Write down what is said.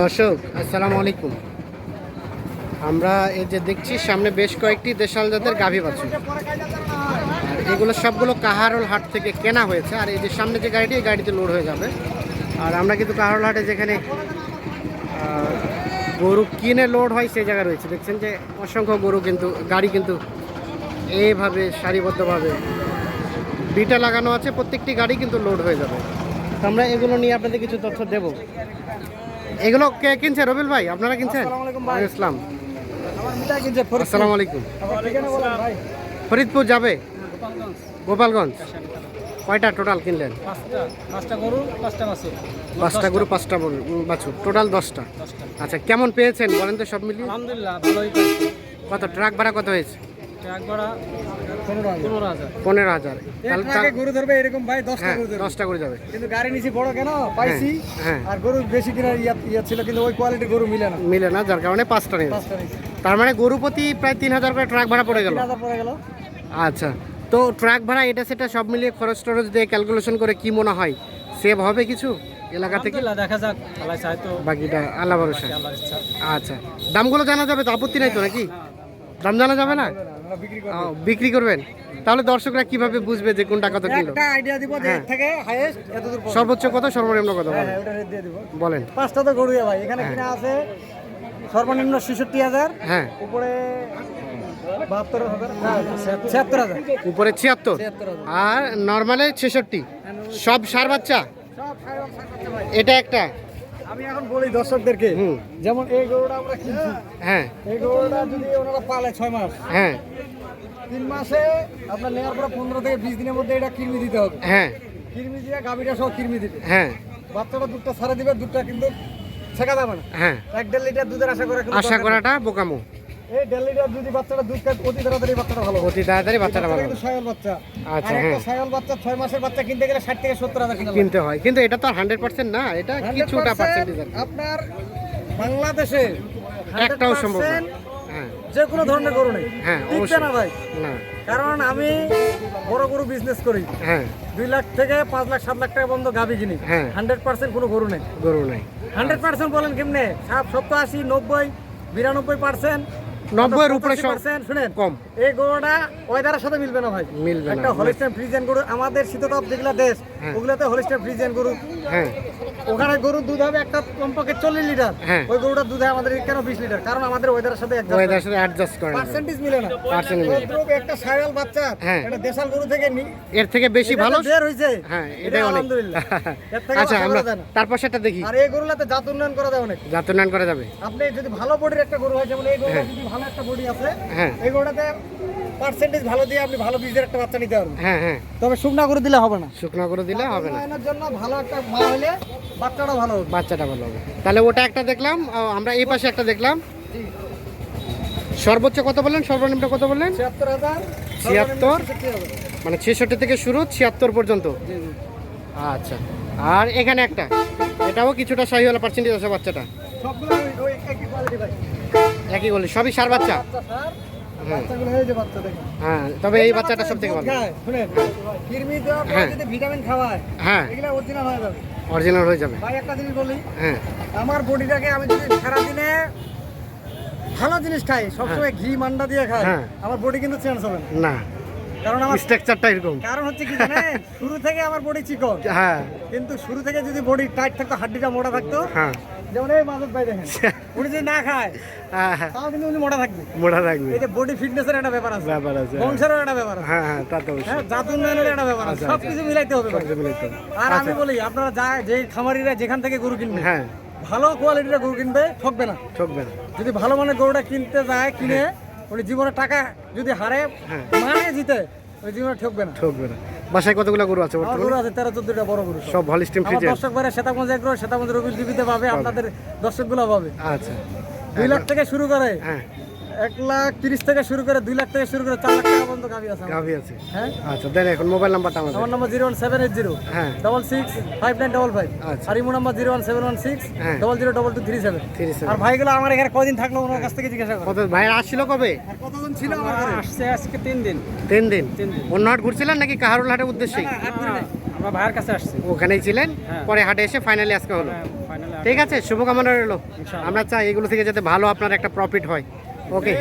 দর্শক, আসসালামু আলাইকুম। আমরা এই যে দেখছি, সামনে বেশ কয়েকটি দেশাল জাতের গাভী বাছুর। এগুলো সবগুলো কাহারোল হাট থেকে কেনা হয়েছে। আর এই যে সামনে যে গাড়িটি, এই গাড়িতে লোড হয়ে যাবে। আর আমরা কিন্তু কাহারোল হাটে যেখানে গরু কিনে লোড হয়, সেই জায়গায় রয়েছে। দেখছেন যে অসংখ্য গরু কিন্তু, গাড়ি কিন্তু এইভাবে সারিবদ্ধভাবে বিটা লাগানো আছে। প্রত্যেকটি গাড়ি কিন্তু লোড হয়ে যাবে। তো আমরা এগুলো নিয়ে আপনাদের কিছু তথ্য দেব। এগুলো কে কিনছে? রবিল ভাই আপনারা কিনছেন? ইসলাম। আসসালামু আলাইকুম। ফরিদপুর যাবে? গোপালগঞ্জ। কয়টা টোটাল কিনলেন? পাঁচটা। গরু পাঁচটা বল- টোটাল দশটা। আচ্ছা কেমন পেয়েছেন? বলেন তো সব মিলিয়ে। কত? ট্রাক ভাড়া কত হয়েছে? ট্রাক ভাড়া পনেরো হাজার। গরু ধরবে এরকম ভাই দশটা হ্যাঁ গরু দশটা করে যাবে। কিন্তু গাড়ি নিচে বড় কেন? পাইছি। হ্যাঁ। আর গরু বেশি কিনার ইয়া ছিল কিন্তু ওই কোয়ালিটির গরু মিলে না। মিলে না যার কারণে পাঁচটা নেই তার মানে গরু প্রতি প্রায় তিন হাজার করে ট্রাক ভাড়া পড়ে গেল। পড়ে গেল। আচ্ছা তো ট্রাক ভাড়া এটা সেটা সব মিলিয়ে খরচ টরচ দিয়ে ক্যালকুলেশন করে কি মনে হয়? সেভ হবে কিছু এলাকা থেকে? দেখা যাক। বাকিটা আল্লাহ ভরসা। আচ্ছা দামগুলো জানা যাবে তো? আপত্তি নাই তো নাকি? দাম জানা যাবে না? বিক্রি করবেন? তাহলে দর্শকরা কীভাবে বুঝবে যে কোনটা কত কিলো? একটা আইডিয়া দিব যে থেকে হাইয়েস্ট এতদূর পড়বে। সর্বোচ্চ কত সর্বনিম্ন কত হ্যাঁ বলেন? হ্যাঁ ওটা রেট দিয়ে দিব। বলেন। পাঁচটা তো গরু ভাই এখানে কিনা আছে সর্বনিম্ন ছেষট্টি হাজার হ্যাঁ। উপরে ছিয়াত্তর উপরে ছিয়াত্তর? আর নর্মালে ছেষট্টি? সব সার বাচ্চা? এটা একটা? আমি এখন বলি দর্শকদেরকে যেমন এই গরুটা আমরা কিনছি। হ্যাঁ। এই গরুটা যদি ওনারা পালে ছয় মাস হ্যাঁ। তিন মাসে আপনার নেওয়ার পরে পনেরো থেকে বিশ দিনের মধ্যে এটা কিরমি দিতে হবে। হ্যাঁ। কিরমি দিয়ে গাভীটা সহ কিরমি দিবে। হ্যাঁ। বাচ্চাটা দুধটা ছাড়া দিবে দুধটা কিন্তু ছেঁকা যাবে না। হ্যাঁ। এক দেড় লিটার দুধের আশা করে আশা করাটা বোকামো। এই দেড় লিটার যদি বাচ্চাটা দুধ খায় অতি তাড়াতাড়ি বাচ্চাটা ভালো অতি তাড়াতাড়ি বাচ্চাটা ভালো কিন্তু হবে। বাচ্চা। আচ্ছা, হ্যাঁ। সায়াল বাচ্চা ছয় মাসের বাচ্চা কিনতে গেলে ষাট থেকে হাজার কিনতে হয়। কিন্তু এটা তো হান্ড্রেড পার্সেন্ট না এটা কিছুটা পার্সেন্টেজ আপনার বাংলাদেশে একটাও সম্ভব না। হ্যাঁ। যে কোনো ধরনের গরু নেই। হ্যাঁ, না ভাই। না। কারণ আমি বড় গরু বিজনেস করি। হ্যাঁ। দুই লাখ থেকে পাঁচ লাখ সাত লাখ টাকা বন্ধ গাবি কিনি। হ্যাঁ। হান্ড্রেড পার্সেন্ট কোনো গরু নেই। গরু নেই। হান্ড্রেড পার্সেন্ট বলেন কেমনে? সাত সত্তর আশি নব্বই বিরানব্বই পার্সেন্ট নব্বইয়ের উপরে শুনেন কম। এই গরুটা ওয়েদারের সাথে মিলবে না ভাই। মিলবে না। একটা হলিস্টাইন ফ্রিজিয়ান গরু আমাদের শীততাপ যেগুলা দেশ ওগুলাতে হলিস্টেন হলিস্টাইন ফ্রিজিয়ান গরু হ্যাঁ। ওখানে গরুর দুধ হবে একটা কমপক্ষে চল্লিশ লিটার। হ্যাঁ। ওই গরুটার দুধ হয় আমাদের কেন বিশ লিটার? কারণ আমাদের ওয়েদারের সাথে ওয়েদার সাথে অ্যাডজাস্ট করে পার্সেন্টেজ মিলে না। একটা সায়াল বাচ্চা হ্যাঁ। একটা দেশাল গরু থেকে নি- এর থেকে বেশি ভালো? বের হয়েছে হ্যাঁ এটা এটাই আলহামদুলিল্লাহ। আচ্ছা আমরা। তারপর সেটা দেখি। আর এই গরুলাতে জাত উন্নয়ন করা যায় অনেক। জাত উন্নয়ন করা যাবে। আপনি যদি ভালো বডির একটা গরু হয় যেমন এই গরুটা যদি ভালো একটা বডি আছে হ্যাঁ। এই গরুটাতে পার্সেন্টেজ ভালো দিয়ে আপনি ভালো বীজের একটা বাচ্চা নিতে পারবেন। হ্যাঁ হ্যাঁ। তবে শুকনা করে দিলে হবে না। শুকনো করে দিলে হবে না। উন্নয়নের জন্য ভালো একটা মা হলে বাচ্চাটা ভালো হবে। বাচ্চাটা ভালো হবে। তাহলে ওটা একটা দেখলাম আমরা এই পাশে একটা দেখলাম। সর্বোচ্চ কত বললেন? সর্বনিম্ন কত বললেন? ছিয়াত্তর হাজার। ছিয়াত্তর? মানে ছেষট্টি থেকে শুরু ছিয়াত্তর পর্যন্ত। আচ্ছা। আর এখানে একটা। এটাও কিছুটা শাহিওয়ালা পার্সেন্টেজ আছে বাচ্চাটা। একই বলি সবই সার বাচ্চা? হ্যাঁ। বাচ্চাগুলো এই যে বাচ্চা দেখেন হ্যাঁ তবে এই বাচ্চাটা সব থেকে ভালো শুনেন কিরমি দেওয়ার পর হ্যাঁ। যদি ভিটামিন খাওয়ায় হ্যাঁ। এগুলো অরিজিনাল হয়ে যাবে। অরিজিনাল হয়ে যাবে। ভাই একটা জিনিস বলি। হ্যাঁ। আমার বডিটাকে আমি যদি সারাদিনে ভালো জিনিস খাই সবসময় ঘি মান্ডা দিয়ে খাই। আমার বডি কিন্তু চেঞ্জ হবে না। না। কারণ আমার স্ট্রাকচারটা এরকম। কারণ হচ্ছে কি জানেন? শুরু থেকে আমার বডি চিকন। হ্যাঁ। কিন্তু শুরু থেকে যদি বডি টাইট থাকতো হাড্ডিটা মোটা থাকতো হ্যাঁ। যেমন এই মাজত ভাই দেখেন। উনি যদি না খায় হ্যাঁ হ্যাঁ। তাও কিন্তু উনি মোটা থাকবে। মোটা এই যে বডি ফিটনেসের একটা ব্যাপার আছে। ব্যাপার আছে বংশেরও একটা ব্যাপার আছে। হ্যাঁ হ্যাঁ তা তো হ্যাঁ জাত উন্নয়নের একটা ব্যাপার আছে। আচ্ছা, সব কিছু মিলাইতে হবে। আর আমি বলি আপনারা যা যে খামারিরা যেখান থেকে গরু কিনবে হ্যাঁ। ভালো কোয়ালিটির গরু কিনবে ঠকবে না। ঠকবে না। যদি ভালো মানের গরুটা কিনতে যায় কিনে উনি জীবনে টাকা যদি হারে হ্যাঁ। মানে জিতে ওই জীবনে ঠকবে না। ঠকবে না। বাসায় কতগুলো গরু আছে বর্তমানে? গরু আছে তেরো চোদ্দটা বড় গরু সব। হলিস্টিম ফ্রিজে দর্শক বাইরে শ্বেতাগঞ্জ এগ্রো শ্বেতাগঞ্জ রবিল টিভিতে পাবে। আপনাদের দর্শকগুলো পাবে। আচ্ছা। দুই লাখ থেকে শুরু করে। হ্যাঁ। এক লাখ তিরিশ থেকে শুরু করে দুই লাখ থেকে শুরু করে চার লাখ টাকা পর্যন্ত গাভি আছে গাভি আছে। হ্যাঁ? আচ্ছা দেন এখন মোবাইল নাম্বারটা আমাদের। আমার number zero one seven eight zero. হ্যাঁ। Double six five nine double five. আচ্ছা। আর imo number zero one seven one six হ্যাঁ। Double zero double two three seven. Three আর ভাইগুলো আমার এখানে কদিন থাকল ওনার কাছ থেকে জিজ্ঞাসা করো কত ভাইয়ের আসছিল কবে? আর কতদিন ছিল আমার আসছে আজকে তিন দিন। তিন দিন? অন্য হাট ঘুরছিলেন নাকি কাহারুল হাটের উদ্দেশ্যেই হাট ঘুরি নাই। আমরা ভাইয়ের কাছে আসছি। ওখানেই ছিলেন? হ্যাঁ। পরে হাটে এসে ফাইনালি আজকে হলো। ঠিক আছে শুভকামনা রইল। আমরা চাই এগুলো থেকে যাতে ভালো আপনার একটা প্রফিট হয়। ઓકે